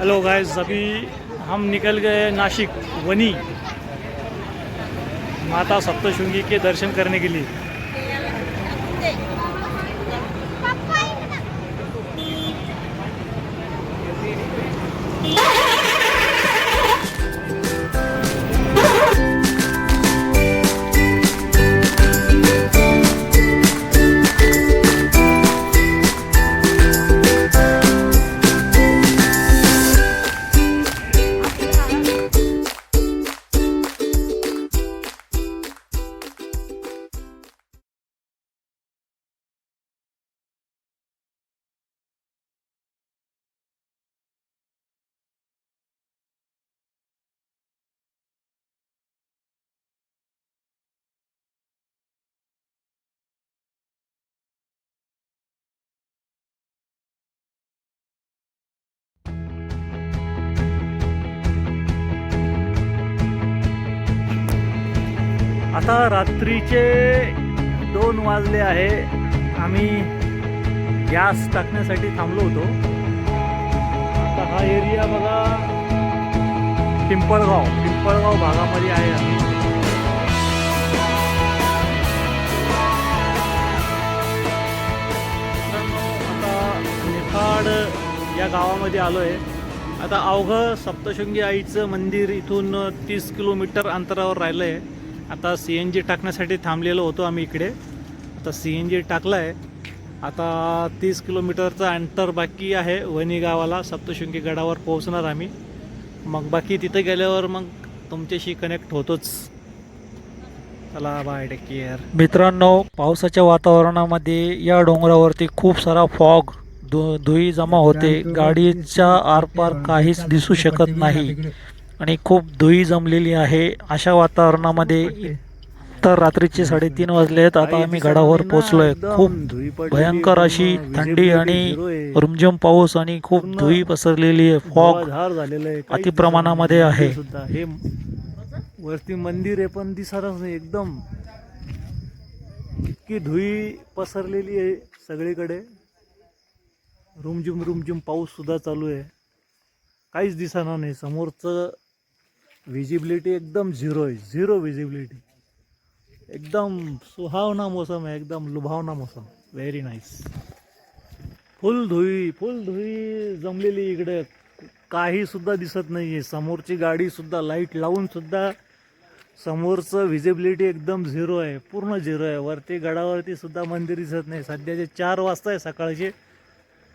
Hello guys अभी हम निकल गए नासिक वनी। माता सप्तशृंगी के दर्शन करने के लिए। आता रात्रीचे दोन वाजले आहे. आम्ही गॅस टाकण्यासाठी थांबलो होतो. आता हा एरिया बघा. पिंपळगाव पिंपळगाव भागामध्ये आहे आम्ही. आता निफाड या गावामध्ये आलो आहे आता अवघं सप्तशृंगी आईचं मंदिर इथून तीस किलोमीटर अंतरावर राहिलं आहे आता सी एन जी टाकण्यासाठी थांबलेलो होतो आम्ही इकडे. आता सी एन जी टाकलं आहे आता तीस किलोमीटरचं अंतर बाकी आहे वणी गावाला. सप्तशृंगी गडावर पोहोचणार आम्ही. मग बाकी तिथे गेल्यावर मग तुमच्याशी कनेक्ट होतोच. चला बाय टेक केअर मित्रांनो पावसाच्या वातावरणामध्ये या डोंगरावरती खूप सारा फॉग धु धुई जमा होते. गाडीच्या आरपार काहीच दिसू शकत नाही. आणि खूप धुई जमलेली आहे. अशा वातावरणामध्ये तर रात्रीचे साडेतीन वाजले आहेत आता आम्ही गडावर पोहोचलोय. खूप भयंकर अशी थंडी आणि रुमझुम पाऊस आणि खूप धुई पसरलेली आहे. फॉग अति प्रमाणामध्ये आहे. सुद्धा हे वरती मंदिर आहे पण दिसतच नाही. एकदम इतकी धुई पसरलेली आहे सगळीकडे. रुमझुम रुमझुम पाऊस सुद्धा चालू आहे. काहीच दिसणार नाही. समोरचं विजिबिलिटी एकदम झिरो आहे. झिरो विजिबिलिटी एकदम सुहावना मौसम आहे. एकदम लुभावना मौसम. व्हेरी नाईस फुल धुई फुल धुई जमलेली इकडे. काहीसुद्धा दिसत नाही आहे समोरची गाडीसुद्धा लाइट लावूनसुद्धा समोरचं व्हिजिबिलिटी एकदम झिरो आहे. पूर्ण झिरो आहे. वरती गडावरती सुद्धा मंदिर दिसत नाही. सध्याचे चार वाजता आहे सकाळचे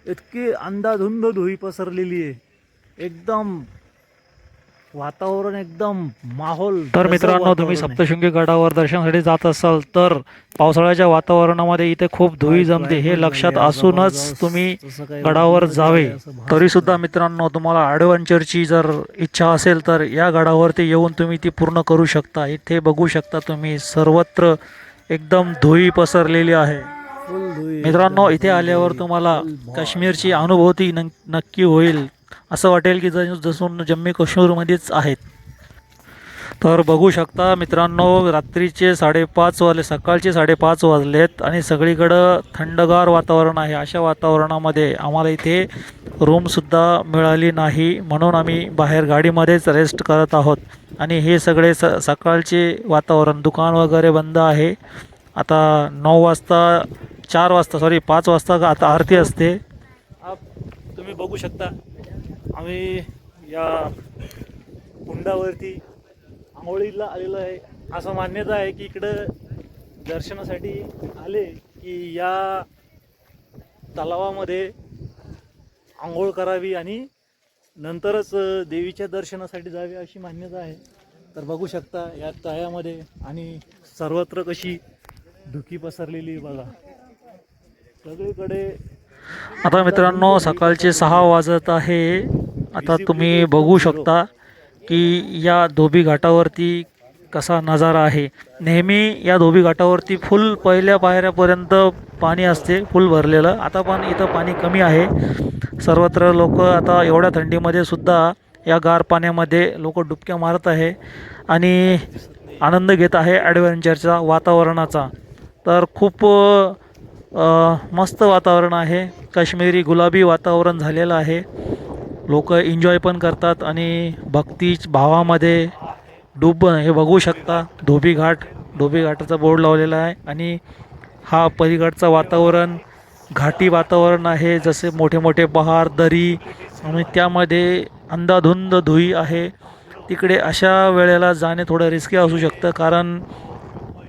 इतकी अंधाधुंद धुई पसरलेली आहे. एकदम वातावरण एकदम माहोल तर मित्रांनो तुम्ही. सप्तशृंगी गडावर दर्शनासाठी जात असाल तर पावसाळ्याच्या वातावरणामध्ये इथे खूप धुळी जमते हे लक्षात असूनच तुम्ही गडावर जावे. तरी सुद्धा मित्रांनो तुम्हाला ॲडव्हेंचरची जर इच्छा असेल तर या गडावरती येऊन तुम्ही ती पूर्ण करू शकता. इथे बघू शकता तुम्ही सर्वत्र एकदम धुळी पसरलेली आहे. धुई मित्रांनो इथे आल्यावर धुई, तुम्हाला. काश्मीरची अनुभूती नक्की होईल. असं वाटेल की जस जसून जम्मू काश्मीरमध्येच आहेत. तर बघू शकता मित्रांनो रात्रीचे साडेपाच वाजले सकाळचे साडेपाच वाजलेत आणि सगळीकडं थंडगार वातावरण आहे. अशा वातावरणामध्ये आम्हाला इथे रूमसुद्धा मिळाली नाही. म्हणून आम्ही बाहेर गाडीमध्येच रेस्ट करत आहोत. आणि हे सगळे स सकाळचे वातावरण दुकान वगैरे बंद आहे. आता नऊ वाजता चार वाजता सॉरी पाच वाजता का आता आरती असते. तुम्ही बघू शकता. आम्ही या कुंडावरती आंघोळीला आलेलो आहे. असं मान्यता आहे की इकडं दर्शनासाठी आले की या तलावामध्ये आंघोळ करावी आणि नंतरच देवीच्या दर्शनासाठी जावे अशी मान्यता आहे. तर बघू शकता या तळ्यामध्ये आणि सर्वत्र कशी धुकी पसरलेली बघा. सगळीकडे आता मित्रांनो सकाळचे सहा वाजत आहे. आता तुम्ही बघू शकता की या धोबी घाटावरती कसा नजारा आहे. नेहमी या धोबी घाटावरती फुल पहिल्या पायऱ्यापर्यंत पाणी असते फुल भरलेलं. आता पण इथं पाणी कमी आहे. सर्वत्र लोक आता एवढ्या थंडीमध्ये सुद्धा या गार पाण्यामध्ये लोक डुबक्या मारत आहे आणि आनंद घेत आहे ॲडव्हेंचरचा वातावरणाचा. तर खूप मस्त वातावरण आहे. काश्मीरी गुलाबी वातावरण झालेलं आहे. लोक एन्जॉय पण करतात आणि भक्ती भावामध्ये डूब हे बघू शकता. धोबी घाट धोबी घाटाचा बोर्ड लावलेला आहे आणि हा पलीकडचं वातावरण घाटी वातावरण आहे. जसे मोठे मोठे पहार दरी आणि त्यामध्ये अंधाधुंद धुई आहे. तिकडे अशा वेळेला जाणे थोडं रिस्की असू शकतं कारण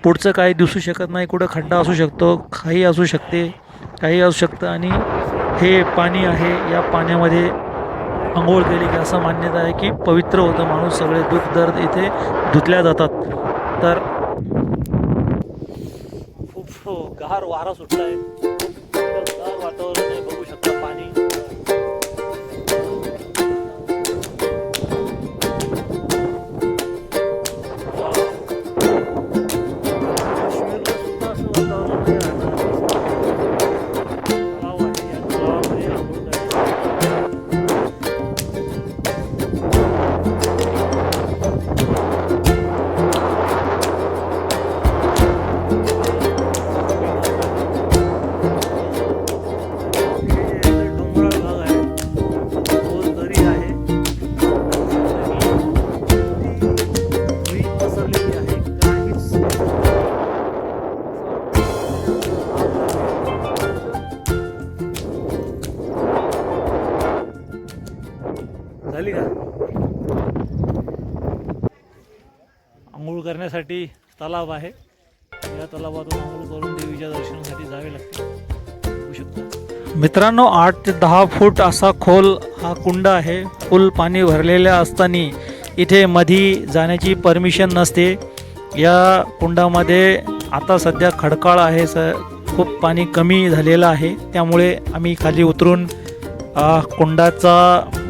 पुढचं काही दिसू शकत नाही. कुठं खड्डा असू शकतो काही असू शकते काही असू शकतं आणि हे पाणी आहे. या पाण्यामध्ये आंघोळ केली की असं मान्यता आहे की पवित्र होतं माणूस सगळे दुःख दर्द इथे धुतल्या जातात. तर खूप हो, गार वारा सुटला आहे. आंघोळ करण्यासाठी तलाव आहे. या तलावातून आंघोळ करून देवीच्या दर्शनासाठी जावे लागते. बघू मित्रांनो आठ ते दहा फूट असा खोल हा कुंड आहे. फुल पाणी भरलेल्या असताना इथे मधी जाण्याची परमिशन नसते. या कुंडामध्ये आता सध्या खडकाळ आहे. स खूप पाणी कमी झालेलं आहे. त्यामुळे आम्ही खाली उतरून कुंडाचा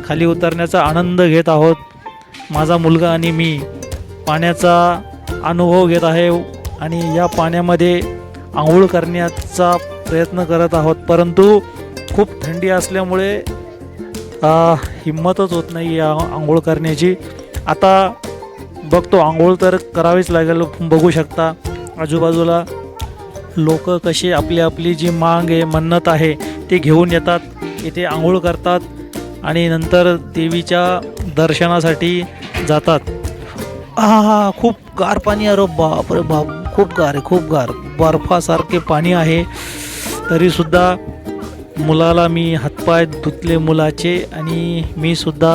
खाली उतरण्याचा आनंद घेत आहोत. माझा मुलगा आणि मी. पाण्याचा अनुभव घेत आहे आणि या पाण्यामध्ये आंघोळ करण्याचा प्रयत्न करत आहोत. परंतु खूप थंडी असल्यामुळे हिंमतच होत नाही या आंघोळ करण्याची. आता बघतो आंघोळ तर करावीच लागेल. बघू शकता आजूबाजूला लोक कशी आपली आपली जी मांग आहे मन्नत आहे ते घेऊन येतात इथे आंघोळ करतात आणि नंतर देवीच्या दर्शनासाठी जातात. हा हा खूप गार पाणी अरे बाप रे बाप. खूप गार आहे खूप गार. बर्फासारखे पाणी आहे. तरीसुद्धा मुलाला मी हातपाय धुतले मुलाचे आणि मी सुद्धा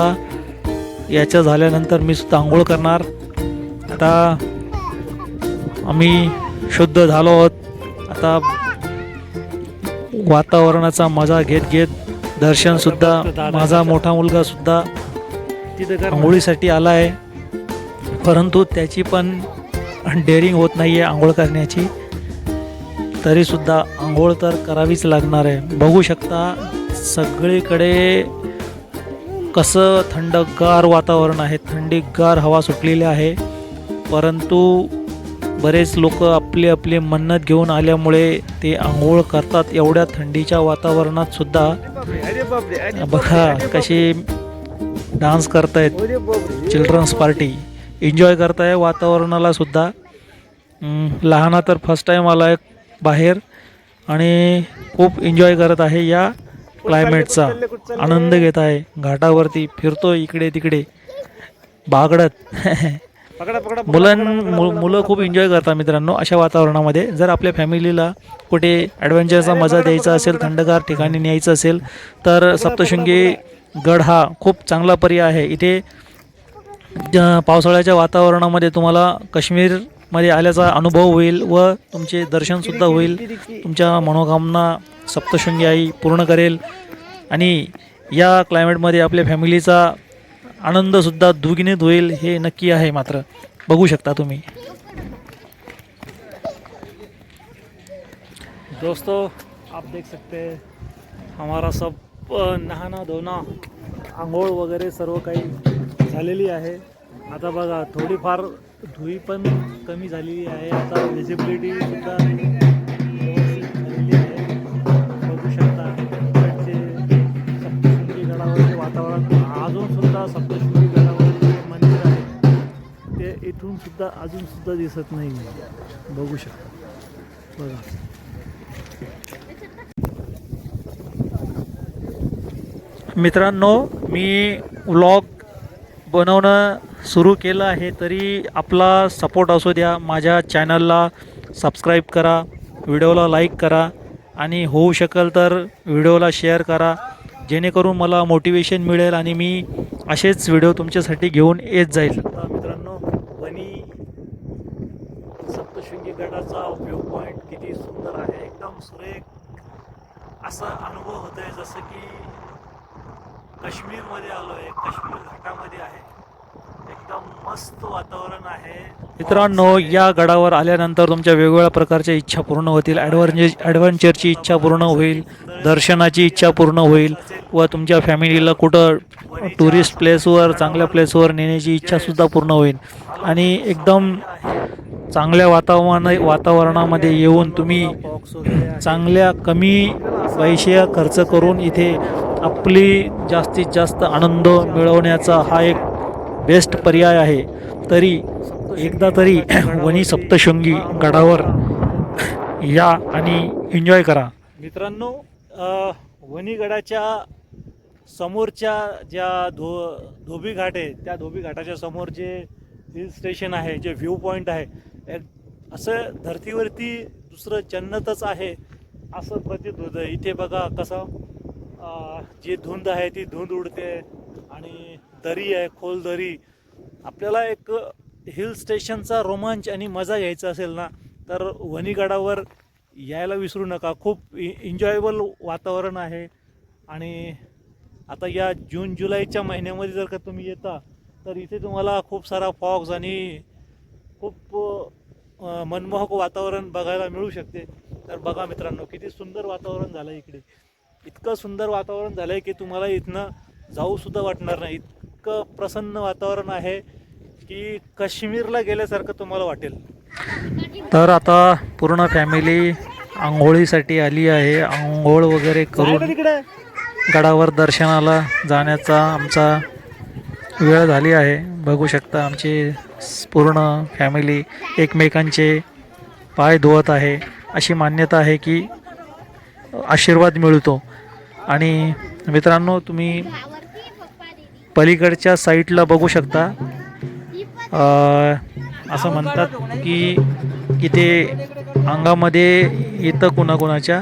याच्या झाल्यानंतर मी सुद्धा आंघोळ करणार. आता आम्ही शुद्ध झालो आहोत. आता वातावरणाचा मजा घेत घेत दर्शन सुद्धा माझा मोठा मुलगा सुद्धा तिथं कर आंघोळीसाठी आला आहे परंतु त्याची पण डेअरिंग होत नाही आहे आंघोळ करण्याची. तरीसुद्धा आंघोळ तर करावीच लागणार आहे. बघू शकता सगळीकडे कसं थंडगार वातावरण आहे. थंडीगार हवा सुटलेली आहे. परंतु बरेच लोक आपले आपले मन्नत घेऊन आल्यामुळे ते आंघोळ करतात. एवढ्या थंडीच्या वातावरणात सुद्धा बघा कसे डान्स करतायत. चिल्ड्रन्स पार्टी एन्जॉय करताय वातावरणाला सुद्धा. लहाना तर फर्स्ट टाईम आला आहे बाहेर आणि खूप एन्जॉय करत आहे या क्लायमेटचा आनंद घेत आहे. घाटावरती फिरतो इकडे तिकडे. बागडत. मुलं मुलां मु- मुलं खूप एन्जॉय करतात मित्रांनो अशा वातावरणामध्ये. जर आपल्या फॅमिलीला कुठे ॲडव्हेंचरचा मजा द्यायचा असेल थंडगार ठिकाणी न्यायचं असेल तर सप्तशृंगी गड हा खूप चांगला पर्याय आहे. इथे पावसाळ्याच्या वातावरणामध्ये तुम्हाला काश्मीरमध्ये आल्याचा अनुभव होईल व तुमचे दर्शनसुद्धा होईल. तुमच्या मनोकामना सप्तशृंगी आई पूर्ण करेल. आणि या क्लायमेटमध्ये आपल्या फॅमिलीचा आनंदसुद्धा दुगिनीत होईल हे नक्की आहे मात्र. बघू शकता तुम्ही. दोस्तों आप देख सकते हैं हमारा सब नहाणं धुणं आंघोळ वगैरे सर्व काही झालेली आहे. आता बघा थोडीफार धुई पण कमी झालेली आहे. आता व्हिजिबिलिटी सुद्धा झालेली आहे. बघू शकता इकडचे सप्तशृंगी गडावरचे वातावरण अजून सुद्धा सप्तशृंगी गडावरचे जे मंदिर आहे ते इथून सुद्धा अजून सुद्धा दिसत नाही बघू शकता. बघा. मित्रांनो मी व्लॉग बनवणं सुरू केलं आहे तरी आपला सपोर्ट असू द्या. माझ्या चॅनलला सबस्क्राईब करा व्हिडिओला लाईक करा आणि होऊ शकेल तर व्हिडिओला शेअर करा. जेणेकरून मला मोटिवेशन मिळेल आणि मी असेच व्हिडिओ तुमच्यासाठी घेऊन येत जाईल. मित्रांनो बनी सप्तशृंगी गडाचा उपयोग पॉईंट किती सुंदर आहे. एकदम सुरेख असा अनुभव होत आहे जसं की काश्मीरमध्ये आलो आहे काश्मीर घाटामध्ये आहे. एकदम मस्त वातावरण आहे. मित्रांनो या गडावर आल्यानंतर तुमच्या वेगवेगळ्या प्रकारच्या इच्छा पूर्ण होतील. ॲडव्हेंचर ॲडव्हेंचरची इच्छा पूर्ण होईल दर्शनाची इच्छा पूर्ण होईल व तुमच्या फॅमिलीला कुठं टुरिस्ट प्लेसवर चांगल्या प्लेसवर नेण्याची इच्छासुद्धा पूर्ण होईल. आणि एकदम चांगल्या वातावरण वातावरणामध्ये येऊन तुम्ही चांगल्या कमी पैसे खर्च करून इथे आपली जास्तीत जास्त आनंद मिळवण्याचा हा एक बेस्ट पर्याय आहे. तरी एकदा तरी वणी सप्तशृंगी गडावर या आणि एन्जॉय करा. मित्रांनो वणीगडाच्या समोरच्या ज्या धो धोबी घाट आहे त्या धोबी घाटाच्या समोर जे हिल स्टेशन आहे जे व्ह्यू पॉईंट आहे असं धर्तीवरती दुसरं जन्नतच आहे असं प्रतीत होतं इथे बघा कसं जी धुंद आहे ती धुंद उडते आणि दरी आहे खोल दरी. आपल्याला एक हिल स्टेशनचा रोमांच आणि मजा घ्यायचा असेल ना तर वणीगडावर यायला विसरू नका. खूप एन्जॉयबल वातावरण आहे. आणि आता या जून जुलैच्या महिन्यामध्ये जर का तुम्ही येता तर इथे तुम्हाला खूप सारा फॉग्स आणि खूप मनमोहक वातावरण बघायला मिळू शकते. तर बघा मित्रांनो किती सुंदर वातावरण झालं इकडे. इतकं सुंदर वातावरण झालं आहे की तुम्हाला इथनं जाऊसुद्धा वाटणार नाही. इतकं प्रसन्न वातावरण आहे की काश्मीरला गेल्यासारखं तुम्हाला वाटेल. तर आता पूर्ण फॅमिली आंघोळीसाठी आली आहे. आंघोळ वगैरे करून तिकडे गडावर दर्शनाला जाण्याचा आमचा वेळ झाली आहे. बघू शकता आमची पूर्ण फॅमिली एकमेकांचे पाय धुवत आहे. अशी मान्यता आहे की आशीर्वाद मिळतो. आणि मित्रांनो तुम्ही पलीकडच्या साईडला बघू शकता. असं म्हणतात की इथे अंगामध्ये येतं कुणाकुणाच्या.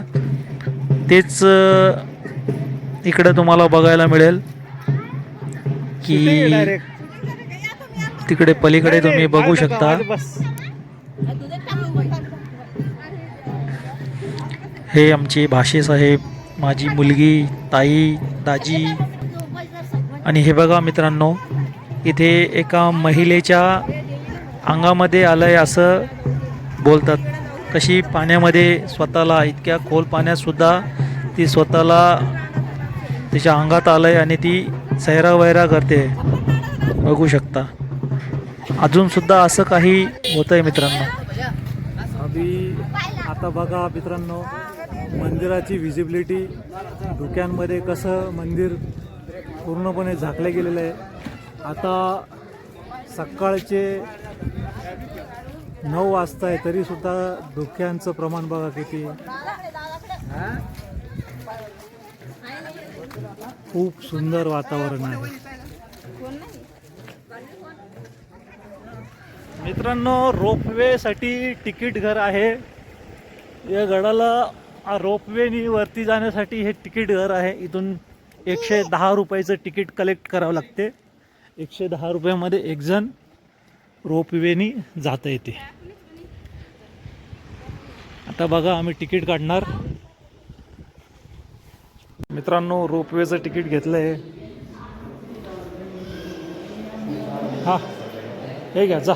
तेच इकडे तुम्हाला बघायला मिळेल की तिकडे पलीकडे तुम्ही बघू शकता. हे आमचे भाषे साहेब माझी मुलगी ताई दाजी आणि हे बघा मित्रांनो इथे एका महिलेच्या अंगामध्ये आलं आहे असं बोलतात. कशी पाण्यामध्ये स्वतःला इतक्या खोल पाण्यातसुद्धा ती स्वतःला तिच्या अंगात आलं आहे आणि ती सैरा वैरा करते. बघू शकता. अजूनसुद्धा असं काही होतं आहे मित्रांनो. अभी आता बघा मित्रांनो मंदिराची व्हिजिबिलिटी धुक्यांमध्ये कसं मंदिर पूर्णपणे झाकलं गेलेलं आहे. आता सकाळचे नऊ वाजता आहे तरीसुद्धा धुक्यांचं प्रमाण बघा किती. खूप सुंदर वातावरण आहे. मित्रांनो रोपवेसाठी तिकीट घर आहे. या गडाला रोपवेनी वरती जाण्यासाठी हे तिकीट घर आहे. इथून एकशे दहा रुपयाचं तिकीट कलेक्ट करावं लागते. एकशे दहा रुपयामध्ये एक जण रोपवेनी जाता येते आता बघा आम्ही तिकीट काढणार. मित्रांनो रोपवेचं तिकीट घेतलं आहे हा हे घ्या जा.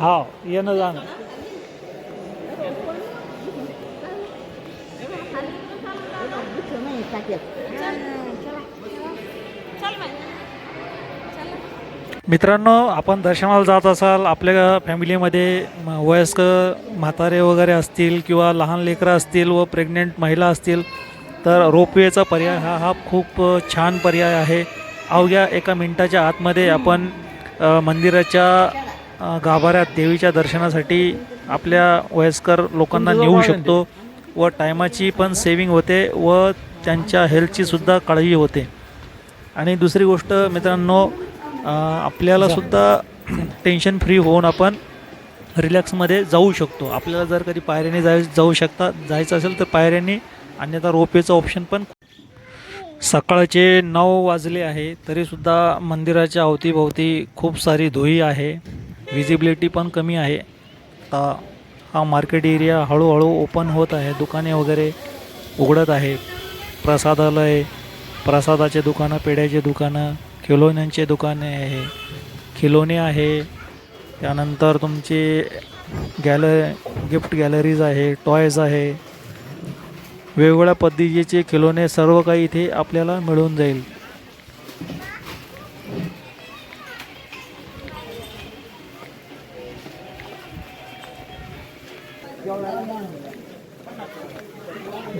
हा येणं जाणं. मित्रांनो आपण दर्शनाला जात असाल आपल्या फॅमिलीमध्ये वयस्क म्हातारे वगैरे असतील किंवा लहान लेकरं असतील व प्रेग्नेंट महिला असतील तर रोपवेचा पर्याय हा हा खूप छान पर्याय आहे. अवघ्या एका मिनटाच्या आतमध्ये आपण मंदिराच्या गाभाऱ्यात देवीच्या दर्शनासाठी आपल्या वयस्कर लोकांना नेऊ शकतो व टायमाची पण सेविंग होते व त्यांच्या हेल्थची सुद्धा काळजी होते. आणि दुसरी गोष्ट मित्रांनो आपल्याला सुद्धा टेन्शन फ्री होऊन आपण रिलॅक्समध्ये जाऊ शकतो. आपल्याला जर कधी पायऱ्याने जाय जाऊ शकता जायचं असेल तर पायऱ्याने अन्यथा रोपेचं ऑप्शन पण सकाळचे नऊ वाजले आहे तरीसुद्धा मंदिराच्या अवतीभोवती खूप सारी धुई आहे. विजिबिलिटी पण कमी आहे. आता हा मार्केट एरिया हळूहळू ओपन होत आहे. दुकाने वगैरे उघडत आहे. प्रसादालय प्रसादाचे दुकानं पेढ्याचे दुकानं खिलोण्यांचे दुकाने आहे. खिलोणे आहे. त्यानंतर तुमचे गॅल गिफ्ट गॅलरीज आहे टॉयज आहे. वेगवेगळ्या पद्धतीचे खिलोने सर्व काही इथे आपल्याला मिळून जाईल.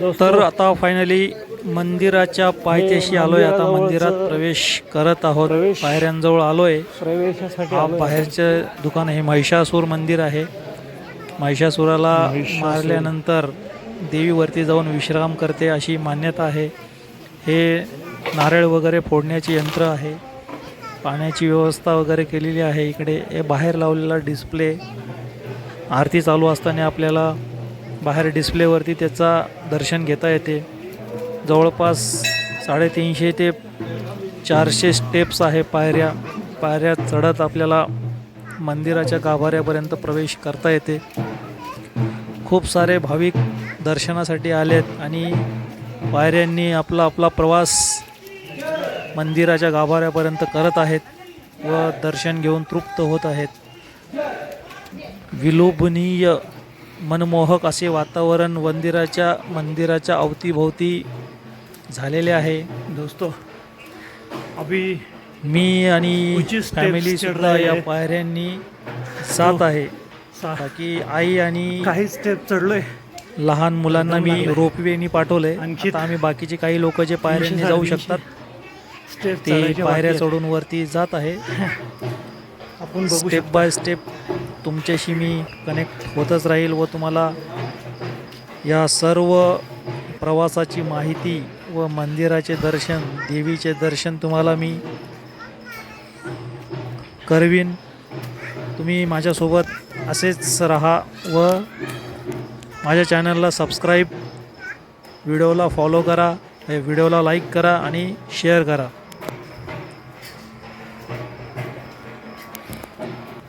तर आता फायनली मंदिराच्या पायथ्याशी आलोय. आता मंदिरात प्रवेश करत आहोत. पायऱ्यांजवळ आलोय. प्रवेशासाठी हा. बाहेरचं दुकान आहे. महिषासूर मंदिर आहे. महिषासुराला महिषासूर. मारल्यानंतर देवी वरती जाऊन विश्राम करते अशी मान्यता आहे. हे नारळ वगैरे फोडण्याचे यंत्र आहे. पाण्याची व्यवस्था वगैरे केलेली आहे. इकडे हे बाहेर लावलेला डिस्प्ले आरती चालू असताना आपल्याला बाहेर डिस्प्लेवरती त्याचा दर्शन घेता येते. जवळपास साडेतीनशे ते चारशे स्टेप्स आहे पायऱ्या. पायऱ्या चढत आपल्याला मंदिराच्या गाभाऱ्यापर्यंत प्रवेश करता येते. खूप सारे भाविक दर्शनासाठी आलेत आणि पायऱ्यांनी आपला आपला प्रवास मंदिराच्या गाभाऱ्यापर्यंत करत आहेत व दर्शन घेऊन तृप्त होत आहेत. विलोभनीय मनमोहक असे वातावरण मंदिराच्या मंदिराच्या अवतीभोवती झालेले आहे. दोस्तों अभी मी आणि फॅमिली सुद्धा या हैं. पायऱ्यांनी जात आहे. सा- बाकी आई आणि काही स्टेप चढलोय. लहान मुलांना मी. रोपवेनी पाठवलंय. आणखी आम्ही बाकीचे काही लोक जे पायऱ्यांनी जाऊ शकतात स्टेप ते पायऱ्या. चढून वरती जात आहे. आपण स्टेप बाय स्टेप तुमच्याशी मी कनेक्ट होतच राहील व तुम्हाला या सर्व प्रवासाची माहिती व मंदिराचे दर्शन देवीचे दर्शन तुम्हाला मी करवीन. तुम्ही माझ्यासोबत असेच राहा व माझ्या चॅनलला सबस्क्राईब व्हिडिओला फॉलो करा हे व्हिडिओला लाईक करा आणि शेअर करा.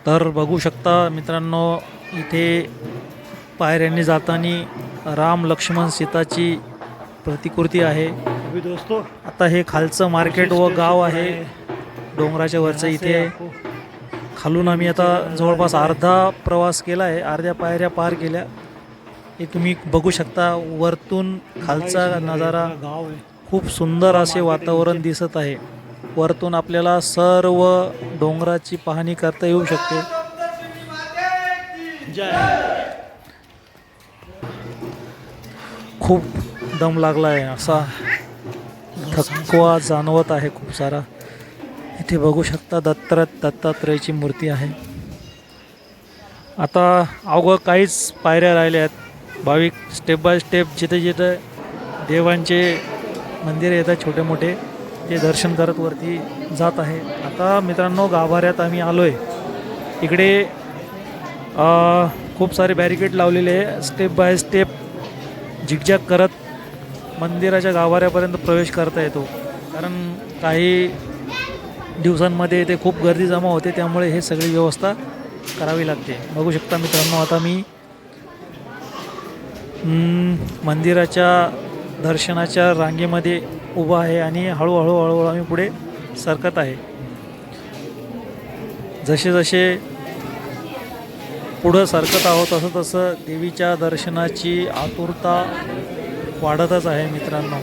तर बघू शकता मित्रांनो इथे पायऱ्यांनी जाताना राम लक्ष्मण सीताची प्रतिकृती आहे. दोस्तों आता हे खालचं मार्केट व गाव आहे. डोंगराच्या वरचं इथे खालून आम्ही आता जवळपास अर्धा प्रवास केला आहे. अर्ध्या पायऱ्या पार केल्या. हे तुम्ही बघू शकता वरतून खालचा नजारा खूप सुंदर असे वातावरण दिसत आहे. वरतून आपल्याला सर्व डोंगराची पाहणी करता येऊ शकते. जय खूप दम लागला आहे असा. थकवा जाणवत आहे खूप सारा. इथे बघू शकता दत्त दत्तात्रयची मूर्ती आहे. आता अवघं काहीच पायऱ्या राहिल्या आहेत. भाविक स्टेप बाय स्टेप जिथे जिथे देवांचे मंदिर येतात छोटे मोठे ते दर्शन करत वरती जात आहे. आता मित्रांनो गाभाऱ्यात आम्ही आलो आहे इकडे खूप सारे बॅरिकेड लावलेले आहे. स्टेप बाय स्टेप झिकझॅक करत मंदिराच्या गाभाऱ्यापर्यंत प्रवेश करता येतो. कारण काही दिवसांमध्ये ते खूप गर्दी जमा होते त्यामुळे हे सगळी व्यवस्था करावी लागते. बघू शकता मित्रांनो आता मी मंदिराच्या दर्शनाच्या रांगेमध्ये उभा आहे आणि हळूहळू हळूहळू आम्ही पुढे सरकत आहे. जसे जसे पुढं सरकत आहोत तसं तसं देवीच्या दर्शनाची आतुरता वाढतच आहे मित्रांनो.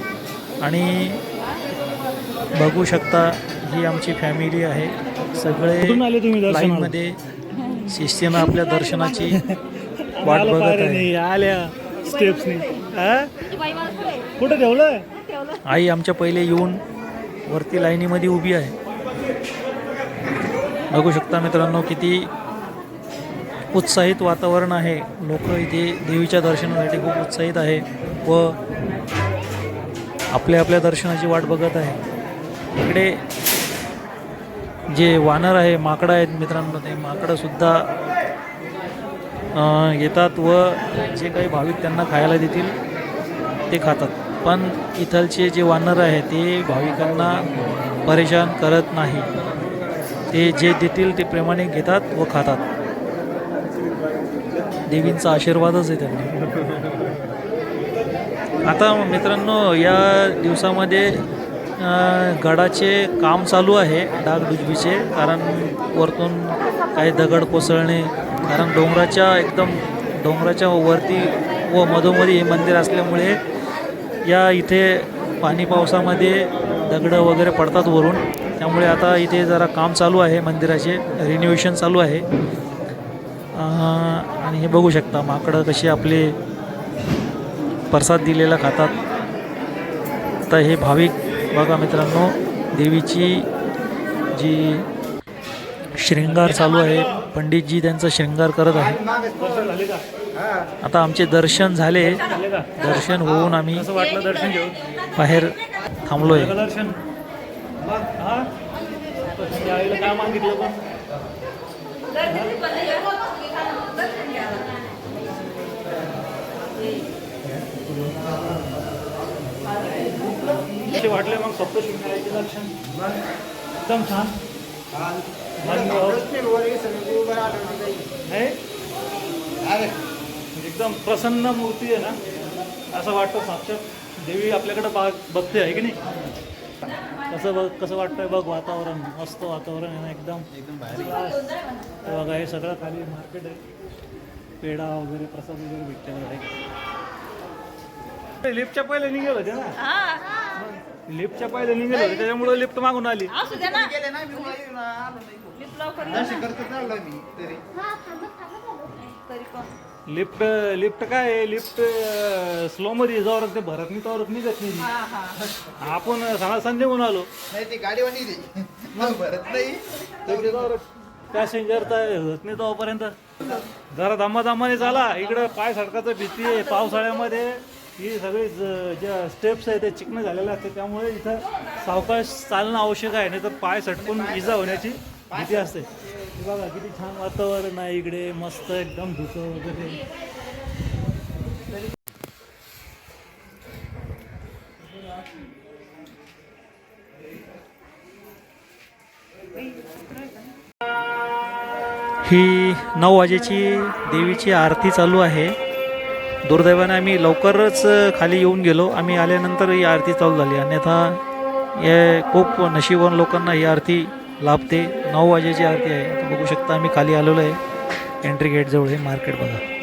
आणि बघू शकता ही आमची फॅमिली आहे. सगळे? लाईनमध्ये शिस्तीनं आपल्या दर्शनाची वाट बघत आहे. आल्या स्टेप्सनी कुठे ठेवलं आई आमच्या पहिले येऊन वरती लाईनीमध्ये उभी आहे. बघू शकता मित्रांनो किती उत्साहित वातावरण आहे. लोक इथे देवीच्या दर्शनासाठी खूप उत्साहित आहे व आपल्या आपल्या दर्शनाची वाट बघत आहे. इकडे जे वानर आहे माकडं आहेत मित्रांनो ते माकडंसुद्धा येतात व जे काही भाविक त्यांना खायला देतील ते खातात. पण इथलचे जे वानर आहे ते भाविकांना परेशान करत नाही. ते जे देतील ते प्रेमाने घेतात व खातात. देवींचा आशीर्वादच आहे त्यांना. आता मित्रांनो या दिवसामध्ये गडाचे काम चालू आहे डागडुजबीचे कारण वरतून काही दगड कोसळणे कारण डोंगराच्या एकदम डोंगराच्या वरती व मधोमधी हे मंदिर असल्यामुळे या इथे पाणी पावसामध्ये दगडं वगैरे पडतात वरून. त्यामुळे आता इथे जरा काम चालू आहे मंदिराचे. रिनोव्हेशन चालू आहे. आणि हे बघू शकता माकडं कशी आपले प्रसाद दिलेला खातात. तर हे भाविक बघा मित्रांनो देवीची जी शृंगार चालू आहे पंडितजी त्यांचा शृंगार करत आहे. आता आमचे दर्शन झाले. दर्शन होऊन आम्ही कसं वाटलं दर्शन घेऊन? बाहेर थांबलोय. दर्शन? हा? वाटले मग सप्तशृंगाराचे दर्शन? एकदम छान. मन नाही? एकदम प्रसन्न मूर्ती आहे ना असं वाटतं साक्षात. देवी आपल्याकडे बा बघते आहे की नाही? कसं बघ कसं वाटतंय बघ वातावरण मस्त वातावरण आहे ना एकदम. एकदम बाहेर बघा हे सगळं खाली मार्केट आहे. पेढा वगैरे प्रसाद वगैरे आहे. लिफ्टच्या पहिले निघेल होते ना? लिफ्टच्या पहिले निघेल होते त्याच्यामुळे लिफ्ट मागून आली. लिफ्ट लवकर लिफ्ट लिफ्ट काय आहे? लिफ्ट स्लो मध्ये जवळ ते भरत नाही तवरत निघत नाही हा हा. आपण सणा संध्याहून आलो. नाही ती दे मग भरत नाही. पॅसेंजर तर होत नाही तोपर्यंत. जरा दमा दमाने चाला. इकडं पाय सडकाचं भीती आहे. पावसाळ्यामध्ये ही सगळी ज- ज्या स्टेप्स आहे ते चिकन झालेले असते त्यामुळे इथं सावकाश चालणं आवश्यक आहे. नाही तर पाय सटकून इजा होण्याची भीती असते. बघा किती छान वातावरण आहे इकडे. मस्त एकदम धुकं वगैरे. ही नऊ वाजेची देवीची आरती चालू आहे. दुर्दैवाने आम्ही लवकरच खाली येऊन गेलो. आम्ही आल्यानंतर ही आरती चालू झाली. अन्यथा हे खूप नशिबवान लोकांना ही आरती लाभते. नऊ वाजेची आरती आहे. बघू शकता आम्ही खाली आलेलो आहे. एंट्री गेटजवळ हे मार्केट बघा.